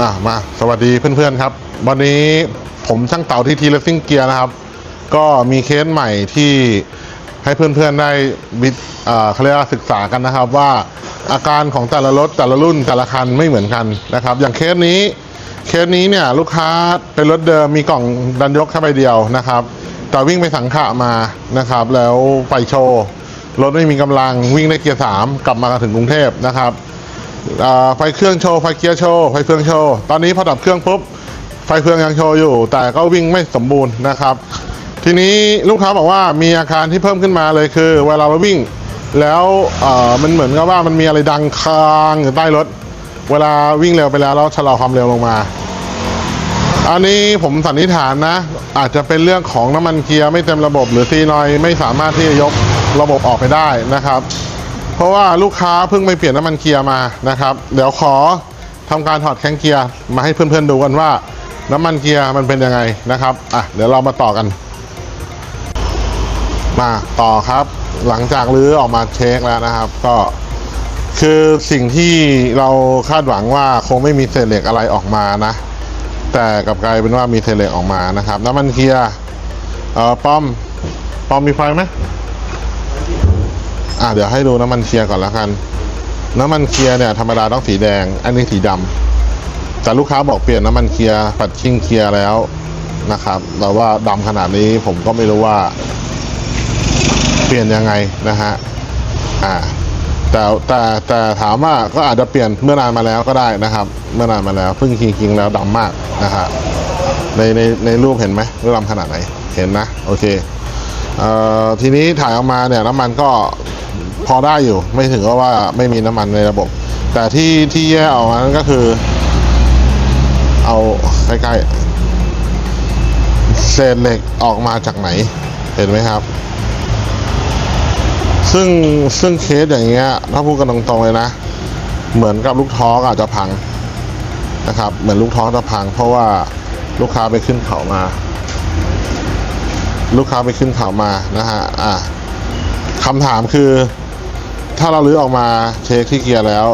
อะมาสวัสดีเพื่อนๆครับ วันนี้ผมช่างเต่าที่ทีเลสซิ่งเกียร์นะครับ ก็มีเคสใหม่ที่ให้เพื่อนๆได้วิเขาเรียกว่าศึกษากันนะครับว่าอาการของแต่ละรถแต่ละรุ่นแต่ละคันไม่เหมือนกันนะครับ อย่างเคสนี้เคสนี้เนี่ยลูกค้าเป็นรถเดิมมีกล่องดันยกแค่ใบเดียวนะครับ แต่วิ่งไปสังขะมานะครับ แล้วไปโชว์รถไม่มีกำลังวิ่งได้เกียร์สามกลับมาถึงกรุงเทพนะครับ ไฟเครื่องโชว์ไฟเกียร์โชว์ไฟเฟืองโชว์ตอนนี้พอดับเครื่องปุ๊บไฟเฟืองยังโชว์อยู่ แต่ก็วิ่งไม่สมบูรณ์นะครับ ทีนี้ลูกค้าบอกว่ามีอาการที่เพิ่มขึ้นมาเลยคือ เวลาเราวิ่ง แล้วมันเหมือนกับว่ามันมีอะไรดังคางอยู่ใต้รถ เวลาวิ่งเร็วไปแล้วเราชะลอความเร็วลงมาอันนี้ผมสันนิษฐานนะ อาจจะเป็นเรื่องของน้ำมันเกียร์ไม่เต็มระบบ หรือซีนอยไม่สามารถที่จะยกระบบออกไปได้นะครับ เพราะว่าลูกค้าเพิ่งไปเปลี่ยนน้ำมันเกียร์มานะครับ เดี๋ยวขอทำการถอดแข้งเกียร์มาให้เพื่อนๆดูกันว่า น้ำมันเกียร์มันเป็นยังไงนะครับอะเดี๋ยวเรามาต่อกัน มาต่อครับ หลังจากรื้อออกมาเช็คแล้วนะครับ ก็คือสิ่งที่เราคาดหวังว่าคงไม่มีเศษเหล็กอะไรออกมานะ แต่กลับกลายเป็นว่ามีเศษเหล็กออกมานะครับ น้ำมันเกียร์เอ่อป้อมป้อมมีไฟไหม อะเดี๋ยวให้ดูน้ำมันเคลียร์ก่อนล้วกัน น้ำมันเคลียร์เนี่ยธรรมดาต้องสีแดง อันนี้สีดำแต่ลูกค้าบอกเปลี่ยนน้ำมันเคลียร์ปัดชิ่งเคลียร์แล้วนะครับแต่ว่าดำขนาดนี้ผมก็ไม่รู้ว่า เปลี่ยนยังไงนะฮะอ่าแต่แต่แต่ถามว่าก็อาจจะเปลี่ยนเมื่อนานมาแล้วก็ได้นะครับ เมื่อนานมาแล้วซึ่งจริงๆแล้วดำมากนะฮะในในในรูปเห็นไหมว่าดำขนาดไหนเห็นนะโอเคเอ่อทีนี้ถ่ายออกมาเนี่ยน้ำมันก็ พอได้อยู่ ไม่ถึงกับว่าไม่มีน้ำมันในระบบ แต่ที่ที่แย่ออกมานั่นก็คือ เอาใกล้ๆเศษเหล็กออกมาจากไหน เห็นไหมครับ ซึ่งซึ่งเคสอย่างเงี้ย ถ้าพูดกันตรงๆเลยนะ เหมือนกับลูกท้อกอาจจะพังนะครับ เหมือนลูกท้อจะพัง เพราะว่าลูกค้าไปขึ้นเขามา ลูกค้าไปขึ้นเขามานะฮะอะ คำถามคือ ถ้าเราลื้อออกมาเช็คที่เกียร์แล้ว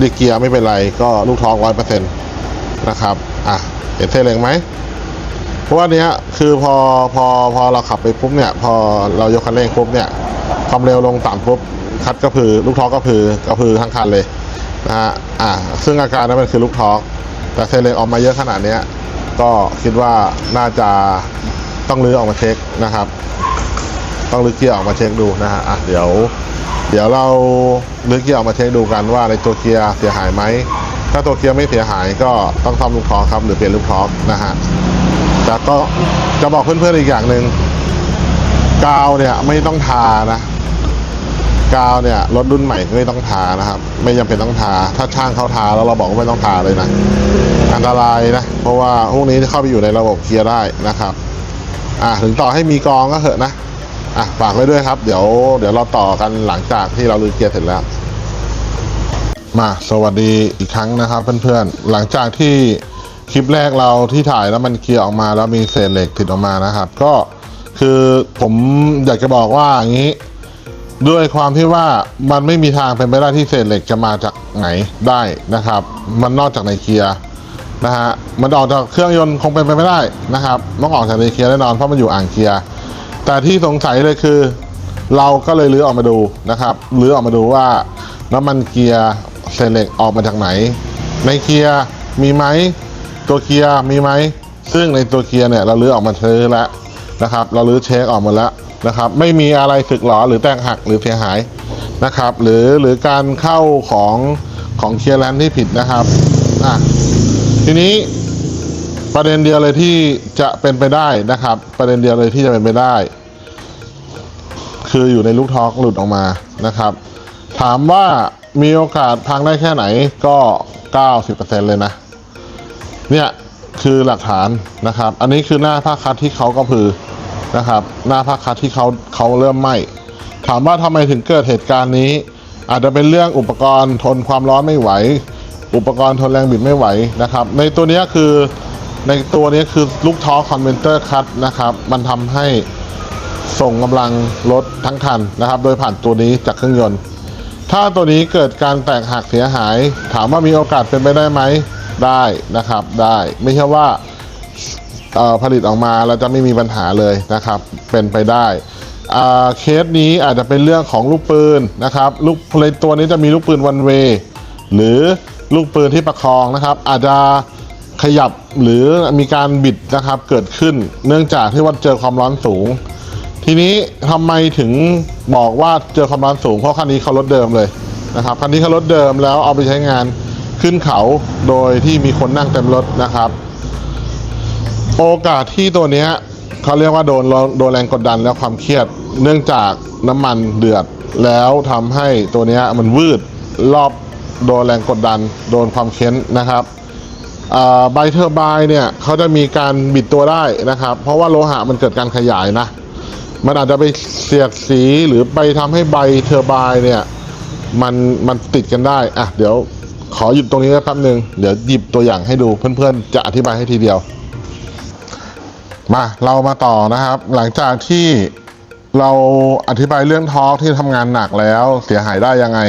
ดีเกียร์ไม่เป็นไรก็ลูกท้องร้อยเปอร์เซ็นต์นะครับอะเห็นเส้นเล็กไหมเพราะว่าเนี้ยคือพอพอพอเราขับไปปุ๊บเนี่ย พอเรายกคันเร่งปุ๊บเนี่ยความเร็วลงต่ำปุ๊บคัดก็คือลูกท้องก็คือก็คือทั้งคันเลยนะฮะอะซึ่งอาการนั้นมันคือลูกท้องแต่เส้นเล็กออกมาเยอะขนาดเนี้ยก็คิดว่าน่าจะต้องลื้อออกมาเช็คนะครับ ต้องลึกเกียร์ออกมาเช็คดูนะฮะอะเดี๋ยว เดี๋ยวเราลึกเกียร์ออกมาเช็คดูกันว่าในตัวเกียร์เสียหายไหมถ้าตัวเกียร์ไม่เสียหายก็ต้องซ่อมลูกท้องครับหรือเปลี่ยนลูกท้องนะฮะแต่ก็จะบอกเพื่อนๆอีกอย่างหนึ่งกาวเนี่ยไม่ต้องทานะกาวเนี่ยรถรุ่นใหม่ไม่ต้องทานะครับ ไม่จำเป็นต้องทา ถ้าช่างเขาทาแล้วเราบอกว่าไม่ต้องทาเลยนะอันตรายนะ เพราะว่าพวกนี้เข้าไปอยู่ในระบบเคลียร์ได้นะครับ อะถึงต่อให้มีกองก็เหอะนะ อะฝากไว้ด้วยครับ เดี๋ยวเดี๋ยวเราต่อกันหลังจากที่เราลือเกียร์เสร็จแล้ว มาสวัสดีอีกครั้งนะครับเพื่อนๆหลังจากที่คลิปแรกเราที่ถ่ายแล้วมันเคลียร์ออกมาแล้วมีเศษเหล็กติดออกมานะครับ ก็คือผมอยากจะบอกว่าอย่างนี้ ด้วยความที่ว่ามันไม่มีทางเป็นไปได้ที่เศษเหล็กจะมาจากไหนได้นะครับ มันนอกจากในเกียร์นะฮะมันออกจากเครื่องยนต์คงเป็นไปไม่ได้นะครับต้องออกจากในเกียร์แน่นอนเพราะมันอยู่อ่างเกียร์ แต่ที่สงสัยเลยคือ เราก็เลยลื้อออกมาดูนะครับลื้อออกมาดูว่าน้ำมันเกียร์เศษเล็กออกมาจากไหน ในเกียร์มีไหมตัวเกียร์มีไหมซึ่งในตัวเกียร์เนี่ยเราลื้อออกมาซื้อแล้วนะครับ เราลื้อเช็คออกมาแล้วนะครับ ไม่มีอะไรสึกหรอหรือแตกหักหรือเสียหายนะครับ หรือหรือการเข้าของของเคียร์แลนที่ผิดนะครับอะทีนี้ ประเด็นเดียวเลยที่จะเป็นไปได้นะครับ ประเด็นเดียวเลยที่จะเป็นไปได้ คืออยู่ในลูกทอกหลุดออกมานะครับ ถามว่ามีโอกาสพังได้แค่ไหนก็ 90%เลยนะ เนี่ยคือหลักฐานนะครับ อันนี้คือหน้าผ้าคัดที่เขาก็พือนะครับ หน้าผ้าคัดที่เขาเขาเริ่มไหม้ถามว่าทำไมถึงเกิดเหตุการณ์นี้ อาจจะเป็นเรื่องอุปกรณ์ทนความร้อนไม่ไหว อุปกรณ์ทนแรงบิดไม่ไหวนะครับ ในตัวนี้คือ ในตัวนี้คือลูกท้อคอนเวนเตอร์คัตนะครับ มันทำให้ส่งกำลังรถทั้งคันนะครับ โดยผ่านตัวนี้จากเครื่องยนต์ ถ้าตัวนี้เกิดการแตกหักเสียหาย ถามว่ามีโอกาสเป็นไปได้ไหมได้นะครับ ได้ไม่ใช่ว่าผลิตออกมาแล้วจะไม่มีปัญหาเลยนะครับ เป็นไปได้เคสนี้อาจจะเป็นเรื่องของลูกปืนนะครับลูกในตัวนี้จะมีลูกปืนวันเวหรือลูกปืนที่ประคองนะครับ อาจจะ ขยับหรือมีการบิดนะครับเกิดขึ้น เนื่องจากที่ว่าเจอความร้อนสูง ทีนี้ทำไมถึงบอกว่าเจอความร้อนสูงเพราะคันนี้เขารถเดิมเลยนะครับคันนี้เขารถเดิมแล้วเอาไปใช้งานขึ้นเขาโดยที่มีคนนั่งเต็มรถนะครับ โอกาสที่ตัวนี้เขาเรียกว่าโดนโดนแรงกดดันและความเครียด เนื่องจากน้ำมันเดือดแล้วทำให้ตัวนี้มันวืดรอบโดนแรงกดดัน โดนความเค้นนะครับ ใบเทอร์ไบน์เนี่ยเขาจะมีการบิดตัวได้นะครับ เพราะว่าโลหะมันเกิดการขยายนะ มันอาจจะไปเสียดสีหรือไปทำให้ใบเทอร์ไบน์เนี่ยมันมันติดกันได้อะเดี๋ยวขอหยุดตรงนี้แป๊บหนึ่งเดี๋ยวหยิบตัวอย่างให้ดูเพื่อนๆ จะอธิบายให้ทีเดียว มาเรามาต่อนะครับ หลังจากที่เราอธิบายเรื่องทอร์กที่ทำงานหนักแล้วเสียหายได้ยังไง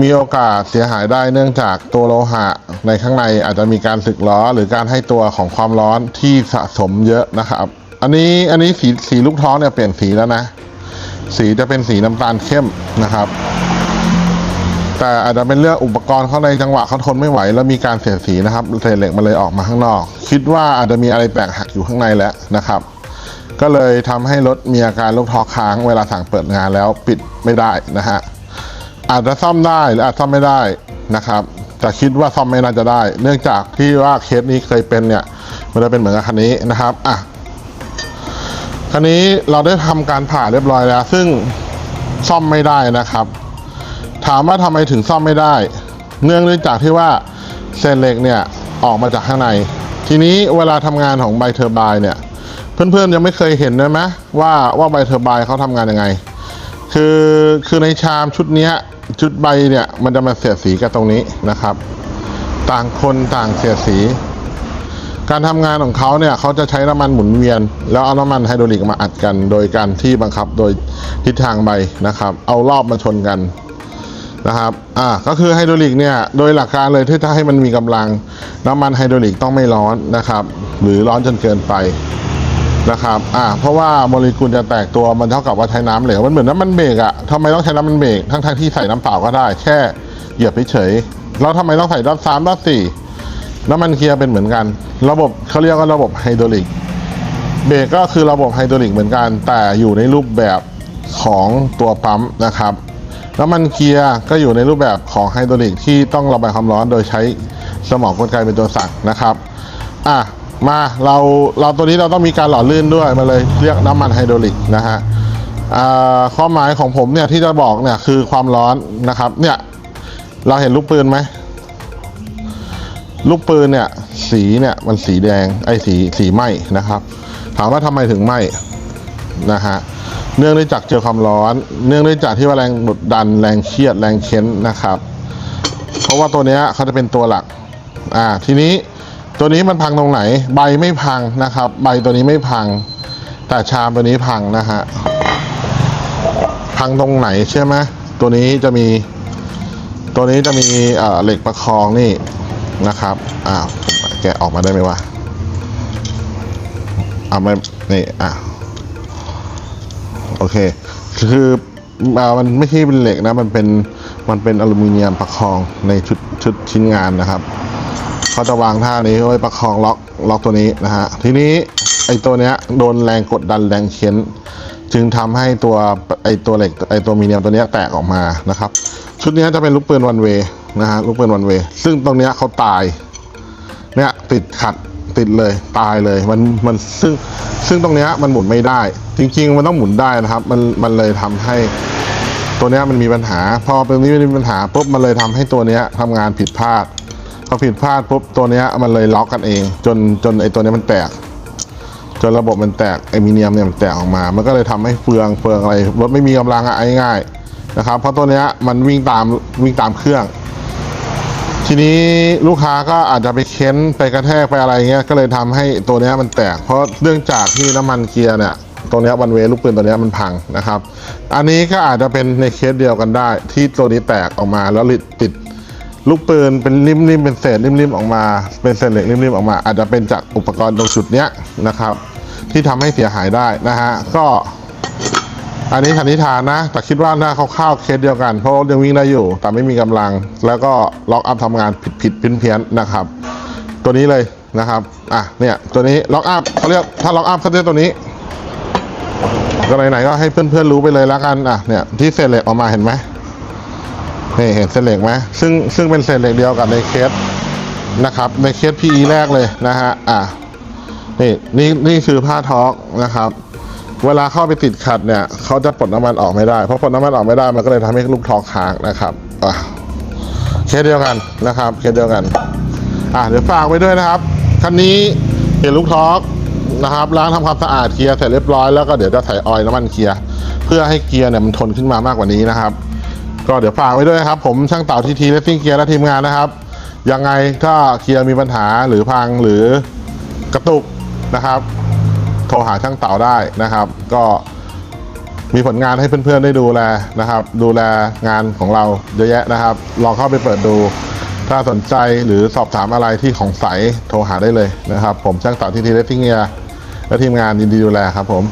มีโอกาสเสียหายได้เนื่องจากตัวโลหะในข้างในอาจจะมีการสึกล้อหรือการให้ตัวของความร้อนที่สะสมเยอะนะครับ อันนี้อันนี้สีสีลูกท้องเนี่ยเปลี่ยนสีแล้วนะ สีจะเป็นสีน้ำตาลเข้มนะครับ แต่อาจจะเป็นเรื่องอุปกรณ์เข้าในจังหวะเขาทนไม่ไหว แล้วมีการเสียดสีนะครับเศษเหล็กมันเลยออกมาข้างนอก คิดว่าอาจจะมีอะไรแตกหักอยู่ข้างในแล้วนะครับ ก็เลยทำให้รถมีอาการลูกท้อค้างเวลาสั่งเปิดงานแล้วปิดไม่ได้นะฮะ อาจจะซ่อมได้หรืออาจซ่อมไม่ได้นะครับแต่คิดว่าซ่อมไม่น่าจะได้ เนื่องจากที่ว่าเคสนี้เคยเป็นเนี่ยมันจะเป็นเหมือนกับคันนี้นะครับอะคันนี้เราได้ทำการผ่าเรียบร้อยแล้ว ซึ่งซ่อมไม่ได้นะครับ ถามว่าทำไมถึงซ่อมไม่ได้ เนื่องด้วยจากที่ว่าเศษเหล็กเนี่ยออกมาจากข้างใน ทีนี้เวลาทำงานของไบเทอร์ไบน์เนี่ย เพื่อนๆยังไม่เคยเห็นเลยไหมว่าว่าไบเทอร์ไบน์เขาทำงานยังไง คือคือในชามชุดเนี้ ยชุดใบเนี่ยมันจะมาเสียดสีกับตรงนี้นะครับ ต่างคนต่างเสียดสี การทำงานของเขาเนี่ยเขาจะใช้น้ำมันหมุนเวียน แล้วเอาน้ำมันไฮดรอลิกมาอัดกัน โดยการที่บังคับโดยทิศทางใบนะครับ เอารอบมาชนกันนะครับ อ่า ก็คือไฮดรอลิกเนี่ย โดยหลักการเลยที่ถ้าให้มันมีกำลัง น้ำมันไฮดรอลิกต้องไม่ร้อนนะครับ หรือร้อนจนเกินไป นะครับอ่าเพราะว่าโมเลกุลจะแตกตัวมันเท่ากับว่าใช้น้ำเหลวมันเหมือนน้ำมันเบรกอะทำไมต้องใช้น้ำมันเบรกทั้งทที่ใส่น้ำเปล่าก็ได้ แค่เหยียบเฉยแล้วทำไมต้องใส่รอบสามรอบสี่น้ำมันเกียร์เป็นเหมือนกัน ระบบเขาเรียกว่าระบบไฮดรอลิกเบรกก็คือระบบไฮดรอลิกเหมือนกัน แต่อยู่ในรูปแบบของตัวปั๊มนะครับน้ำมันเกียร์ก็อยู่ในรูปแบบของไฮดรอลิกที่ต้องระบายความร้อนโดยใช้สมองกลไกเป็นตัวสั่งนะครับอะ มาเราเราตัวนี้เราต้องมีการหล่อลื่นด้วยมาเลยเรียกน้ำมันไฮดรอลิกนะฮะอ่าความหมายของผมเนี่ยที่จะบอกเนี่ยคือความร้อนนะครับเนี่ยเราเห็นลูกปืนไหมลูกปืนเนี่ยสีเนี่ยมันสีแดงไอ้สีสีไหมนะครับ ถามว่าทำไมถึงไหมนะฮะเนื่องด้วยจากเจอความร้อน เนื่องด้วยจากที่ว่าแรงกดดันแรงเครียดแรงเค้นนะครับ เพราะว่าตัวเนี้ยเขาจะเป็นตัวหลักอ่าทีนี้ ตัวนี้มันพังตรงไหน ใบไม่พังนะครับ ใบตัวนี้ไม่พัง แต่ชามตัวนี้พังนะฮะ พังตรงไหนใช่ไหมตัวนี้จะมี ตัวนี้จะมีเหล็กประคองนี่นะครับ อ้าว แกะออกมาได้ไหมวะอ่าไม่นี่อะโอเค คืออมันไม่ใช่เป็นเหล็กนะ มันเป็น มันเป็นอลูมิเนียมประคองในชุดชุดชิ้นงานนะครับ เขาจะวางท่านี้ไว้ประคองล็อกล็อกตัวนี้นะฮะทีนี้ไอ้ตัวเนี้ยโดนแรงกดดันแรงเค้นจึงทำให้ตัวไอ้ตัวเหล็กไอ้ตัวมีเนียมตัวเนี้ยแตกออกมานะครับ ชุดนี้จะเป็นลูกปืนวันเวนะฮะลูกปืนวันเวซึ่งตรงเนี้ยเขาตายเนี่ยติดขัดติดเลยตายเลยมันมันซึ่งซึ่งตรงเนี้ยมันหมุนไม่ได้ จริง ๆ มันต้องหมุนได้นะครับ มันมันเลยทำให้ตัวเนี้ยมันมีปัญหา พอเป็นนี้มันมีปัญหาปุ๊บมันเลยทำให้ตัวเนี้ยทำงานผิดพลาด อผิดพลาดปุ๊บตัวนี้มันเลยล็อกกันเอง จนจนไอตัวนี้มันแตก จนระบบมันแตกไอมิเนียมเนี่ยมันแตกออกมา มันก็เลยทำให้เฟืองเฟืองอะไรรถไม่มีกำลังอะง่ายๆนะครับ เพราะตัวนี้มันวิ่งตามวิ่งตามเครื่อง ทีนี้ลูกค้าก็อาจจะไปเค้นไปกระแทกไปอะไรเงี้ยก็เลยทำให้ตัวนี้มันแตก เพราะเนื่องจากที่น้ำมันเกียร์เนี่ยตัวนี้วันเวลูกปืนตัวนี้มันพังนะครับ อันนี้ก็อาจจะเป็นในเคสเดียวกันได้ ที่ตัวนี้แตกออกมาแล้วติด ลูกปืนเป็นริมๆเป็นเศษริมๆออกมา เป็นเศษเหล็กริมๆออกมา อาจจะเป็นจากอุปกรณ์ตรงจุดเนี้ยนะครับ ที่ทำให้เสียหายได้นะฮะก็อันนี้สันนิษฐานนะ แต่คิดว่าน่าคร่าวๆเคสเดียวกัน เพราะยังวิ่งได้อยู่ แต่ไม่มีกำลัง แล้วก็ล็อกอัพทำงานผิดผิดเพี้ยนเพี้ยนๆนะครับ ตัวนี้เลยนะครับอะเนี่ยตัวนี้ล็อกอัพเขาเรียกถ้าล็อกอัพเขาเรียกตัวนี้ก็ไหนๆก็ให้เพื่อนๆรู้ไปเลยแล้วกันอะเนี่ยที่เศษเหล็กออกมาเห็นไหม นี่เห็นเศษเหล็กไหมซึ่งซึ่งเป็นเศษเหล็กเดียวกับในเคสนะครับ ในเคส PE แรกเลยนะฮะอะนี่นี่นี่คือผ้าท้องนะครับ เวลาเข้าไปติดขัดเนี่ยเขาจะปลดน้ำมันออกไม่ได้เพราะปลดน้ำมันออกไม่ได้มันก็เลยทำให้ลูกทองค้างนะครับอะเคสเดียวกันนะครับเคสเดียวกันอะเดี๋ยวฝากไว้ด้วยนะครับคันนี้เห็นลูกท้องนะครับล้างทำความสะอาดเคลียร์เสร็จเรียบร้อยแล้วก็เดี๋ยวจะใส่ออยล์น้ำมันเคลียร์เพื่อให้เกียร์เนี่ยมันทนขึ้นมามากกว่านี้นะครับ ก็เดี๋ยวฝากไว้ด้วยนะครับ ผมช่างเต่าทีทีเลสซิ่งเกียร์และทีมงานนะครับ ยังไงถ้าเกียร์มีปัญหาหรือพังหรือกระตุกนะครับ โทรหาช่างเต่าได้นะครับ ก็มีผลงานให้เพื่อนๆได้ดูแลนะครับ ดูแลงานของเราเยอะแยะนะครับ ลองเข้าไปเปิดดู ถ้าสนใจหรือสอบถามอะไรที่ของใสโทรหาได้เลยนะครับ ผมช่างเต่าทีทีเลสซิ่งเกียร์และทีมงานยินดีดูแลครับผม